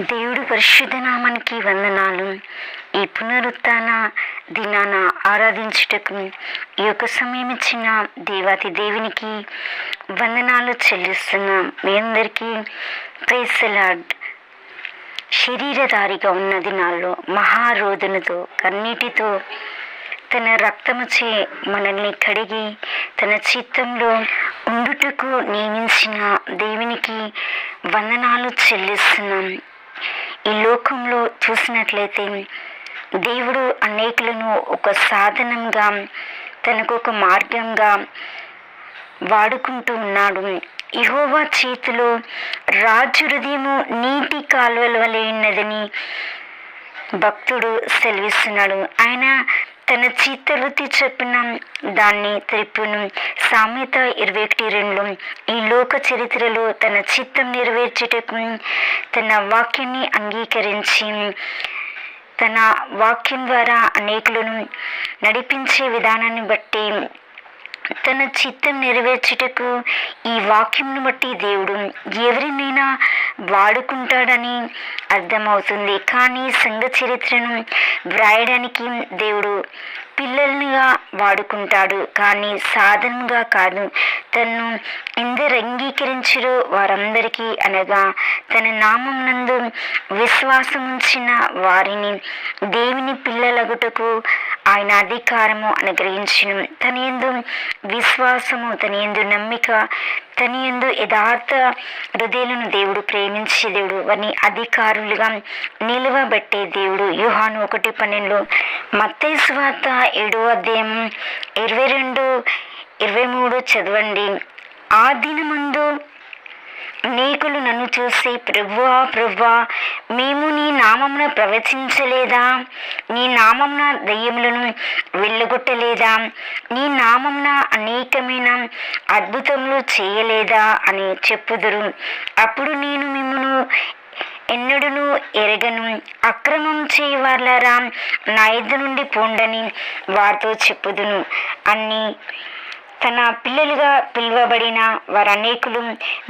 దేవుడు పరిశుద్ధ నామానికి వందనాలు. ఈ పునరుత్న దినాన ఆరాధించుటకు ఈ యొక్క సమయం ఇచ్చిన దేవాతి దేవునికి వందనాలు చెల్లిస్తున్నాం. మీ అందరికీ ప్రేసలాడ్ శరీరధారిగా ఉన్న దినాల్లో మహారోధనతో కన్నీటితో తన రక్తముచే మనల్ని కడిగి తన చిత్తంలో ఉండుటకు నియమించిన దేవునికి వందనాలు చెల్లిస్తున్నాం. ఈ లోకంలో చూసినట్లయితే దేవుడు అనేకులను ఒక సాధనంగా తనకు ఒక మార్గంగా వాడుకుంటూ ఉన్నాడు. ఇహోవా చేతిలో రాజు హృదయము నీటి కాలువల వలె ఉన్నదని భక్తుడు సెలవిస్తున్నాడు. ఆయన తన చిత్తవృత్తి చెప్పిన దాన్ని త్రిప్పును సామెత ఇరవై ఒకటి రెండులో ఈ లోక చరిత్రలో తన చిత్తం నెరవేర్చేటకు తన వాక్యాన్ని అంగీకరించి తన వాక్యం ద్వారా అనేకులను నడిపించే విధానాన్ని బట్టి తన చిత్తం నెరవేర్చుటకు ఈ వాక్యంను బట్టి దేవుడు ఎవరినైనా వాడుకుంటాడని అర్థమవుతుంది. కానీ సంఘ చరిత్రను వ్రాయడానికి దేవుడు పిల్లల్నిగా వాడుకుంటాడు. కానీ సాధనంగా కాదు తను ఎందరు అంగీకరించరో వారందరికీ అనగా తన నామం నందు విశ్వాసం ఉంచిన వారిని దేవుని పిల్లలగుటకు ఆయన అధికారము అనుగ్రహించను. తన ఎందు విశ్వాసము తన ఎందు నమ్మిక తన ఎందు యథార్థ హృదయాలను దేవుడు ప్రేమించే దేవుడు. వారిని అధికారులుగా నిలువబెట్టే దేవుడు. యుహాను ఒకటి పన్నెండు. మత్తయి స్వాత ఏడో అధ్యాయం ఇరవై రెండు ఇరవై మూడు చదవండి. ఆ దినమందు అనేకులు నన్ను చూసి ప్రభువా ప్రభువా మేము నీ నామమున ప్రవచించలేదా? నీ నామమున దయ్యములను వెళ్ళగొట్టలేదా నీ నామమున అనేకమైన అద్భుతములు చేయలేదా? అని చెప్పుదురు. అప్పుడు నేను మిమ్మను ఎన్నడును ఎరగను. అక్రమం చేయవలరా నా ఎద్దు నుండి పోండని వారితో చెప్పుదును. అన్నీ తన పిల్లలుగా పిలువబడిన వారనేకులు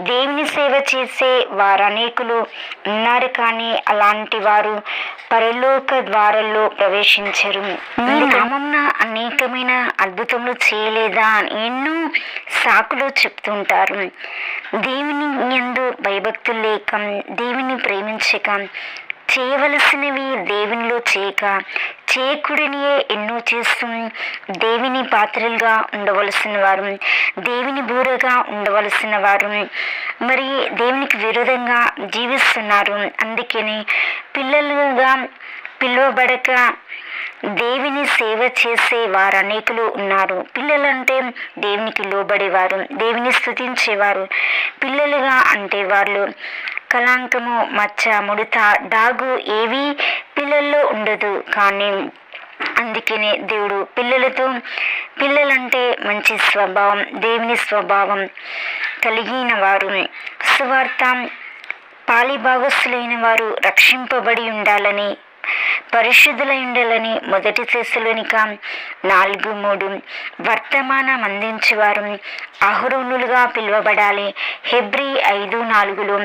దేవుని సేవ చేసే వారనేకులు ఉన్నారు కానీ అలాంటి వారు పరలోక ద్వారాల్లో ప్రవేశించరు. నీ నామంన అనేకమైన అద్భుతములు చేయలేదా అని ఎన్నో సాకులు చెప్తుంటారు. దేవుని ఎందు భయభక్తులు లేక దేవుని ప్రేమించక చేయవలసినవి దేవునిలో చేయక చేయకూడనియే ఎన్నో చేస్తూ దేవిని పాత్రలుగా ఉండవలసిన వారు దేవిని బూరగా ఉండవలసిన వారు. మరి దేవునికి విరోధంగా జీవిస్తున్నారు. అందుకని పిల్లలుగా పిలువబడక దేవిని సేవ చేసే వారు అనేకులు ఉన్నారు. పిల్లలంటే దేవునికి లోబడేవారు దేవిని స్థుతించేవారు పిల్లలుగా అంటే వాళ్ళు కళాంకము మచ్చ ముడత డాగు ఏవి పిల్లల్లో కానీ అందుకనే దేవుడు పిల్లలతో పిల్లలంటే మంచి స్వభావం దేవుని స్వభావం కలిగిన వారు. సువార్త పాలిభాగస్సులైన వారు రక్షింపబడి ఉండాలని పరిశుద్ధులై ఉండాలని మొదటి శిశులోనిక నాలుగు మూడు వర్తమానం అందించేవారు అహరోనులుగా పిలువబడాలి. హెబ్రి ఐదు నాలుగులో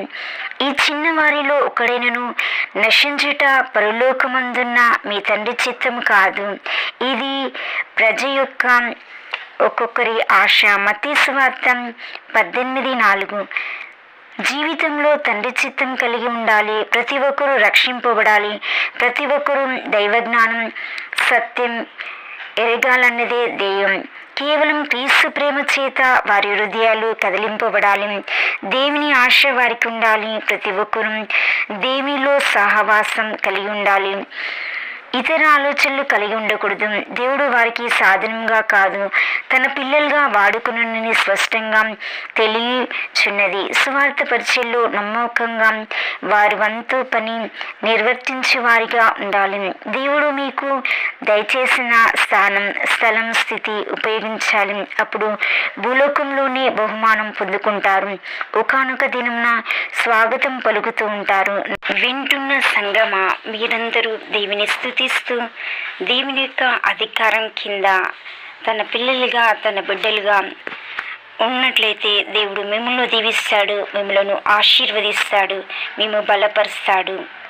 ఈ చిన్నవారిలో ఒకడైనను నశించుట పరలోకమందున్న మీ తండ్రి చిత్తం కాదు. ఇది ప్రజ యొక్క ఒక్కొక్కరి ఆశ. మతీ స్వార్థం పద్దెనిమిది నాలుగు. జీవితంలో తండ్రి చిత్తం కలిగి ఉండాలి. ప్రతి ఒక్కరూ రక్షింపబడాలి. ప్రతి ఒక్కరూ దైవజ్ఞానం సత్యం ఎరగాలన్నదే ధ్యేయం. కేవలం క్రీస్తు ప్రేమ చేత వారి హృదయాలు కదిలింపబడాలి. దేవుని ఆశ వారికి ఉండాలి. ప్రతి ఒక్కరూ దేవునిలో సహవాసం కలిగి ఉండాలి. ఇతర ఆలోచనలు కలిగి ఉండకూడదు. దేవుడు వారికి సాధనంగా కాదు తన పిల్లలుగా వాడుకునని స్పష్టంగా తెలియచున్నది. స్వార్థ పరిచయలో నమ్మకంగా వారి వంతు పని నిర్వర్తించే వారిగా ఉండాలి. దేవుడు మీకు దయచేసి నా స్థానం స్థలం స్థితి ఉపయోగించాలి. అప్పుడు భూలోకంలోనే బహుమానం పొందుకుంటారు. ఒకనొక దినంన స్వాగతం పలుకుతూ ఉంటారు. వింటున్న సంగమ? మీరందరూ దేవుని స్థుతిస్తూ దేవుని యొక్క అధికారం కింద తన పిల్లలుగా తన బిడ్డలుగా ఉన్నట్లయితే దేవుడు మిమ్మల్ని దీవిస్తాడు మిమ్మలను ఆశీర్వదిస్తాడు మేము బలపరుస్తాడు.